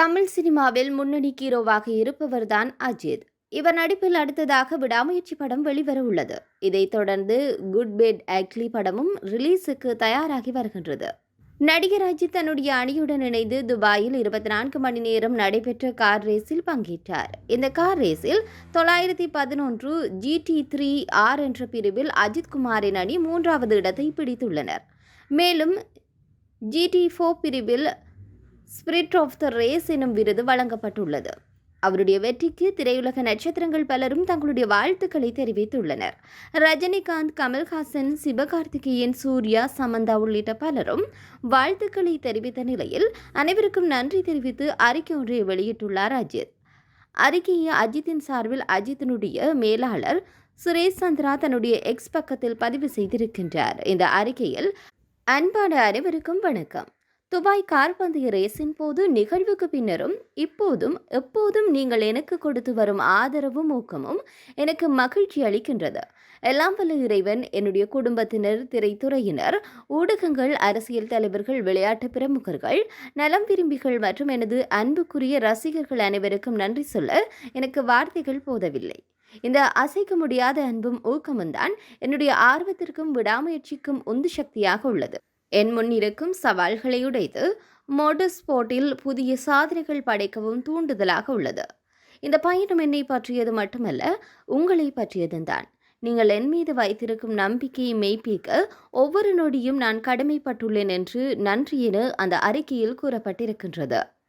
தமிழ் சினிமாவில் முன்னணி ஹீரோவாக இருப்பவர்தான் அஜித். இவர் நடிப்பில் அடுத்ததாக விடாமுயற்சி படம் வெளிவர உள்ளது. இதைத் தொடர்ந்து குட் பேட் ஆக்லி படமும் ரிலீஸுக்கு தயாராகி வருகின்றது. நடிகர் அஜித் தன்னுடைய அணியுடன் இணைந்து துபாயில் இருபத்தி நான்கு மணி நேரம் நடைபெற்ற கார் ரேஸில் பங்கேற்றார். இந்த கார் ரேஸில் தொள்ளாயிரத்தி பதினொன்று ஜிடி த்ரீ ஆர் என்ற பிரிவில் அஜித் குமாரின் அணி மூன்றாவது இடத்தை பிடித்துள்ளனர். மேலும் ஜிடி ஃபோர் பிரிவில் ஸ்பிரிட் ஆஃப் த ரேஸ் எனும் விருது வழங்கப்பட்டுள்ளது. அவருடைய வெற்றிக்கு திரையுலக நட்சத்திரங்கள் பலரும் தங்களுடைய வாழ்த்துக்களை தெரிவித்துள்ளனர். ரஜினிகாந்த் கமல்ஹாசன் சிவகார்த்திகேயன் சூர்யா சமந்தா உள்ளிட்ட பலரும் வாழ்த்துக்களை தெரிவித்த நிலையில் அனைவருக்கும் நன்றி தெரிவித்து அறிக்கை ஒன்றை வெளியிட்டுள்ளார் அஜித். அறிக்கையை அஜித்தின் சார்பில் அஜித்தினுடைய மேலாளர் சுரேஷ் சந்திரா தன்னுடைய எக்ஸ் பக்கத்தில் பதிவு செய்திருக்கின்றார். இந்த அறிக்கையில் அன்பான அனைவருக்கும் வணக்கம். துபாய் கார்பந்தய ரேஸின் போது நிகழ்வுக்கு பின்னரும் இப்போதும் எப்போதும் நீங்கள் எனக்கு கொடுத்து வரும் ஆதரவும் ஊக்கமும் எனக்கு மகிழ்ச்சி அளிக்கின்றது. எல்லாம் வல்ல இறைவன் என்னுடைய குடும்பத்தினர் திரைத்துறையினர் ஊடகங்கள் அரசியல் தலைவர்கள் விளையாட்டு பிரமுகர்கள் நலம் விரும்பிகள் மற்றும் எனது அன்புக்குரிய ரசிகர்கள் அனைவருக்கும் நன்றி சொல்ல எனக்கு வார்த்தைகள் போதவில்லை. இந்த அசைக்க முடியாத அன்பும் ஊக்கமும் தான் என்னுடைய ஆர்வத்திற்கும் விடாமுயற்சிக்கும் உந்து சக்தியாக உள்ளது. என் முன் இருக்கும் சவால்களை உடைத்து மோட்டர் ஸ்போர்ட்டில் புதிய சாதனைகள் படைக்கவும் தூண்டுதலாக உள்ளது. இந்த பயணம் என்னை பற்றியது மட்டுமல்ல உங்களை பற்றியதும் தான். நீங்கள் என் மீது வைத்திருக்கும் நம்பிக்கையை மெய்ப்பிக்க ஒவ்வொரு நொடியும் நான் கடமைப்பட்டுள்ளேன் என்று நன்றி என அந்த அறிக்கையில் கூறப்பட்டிருக்கின்றது.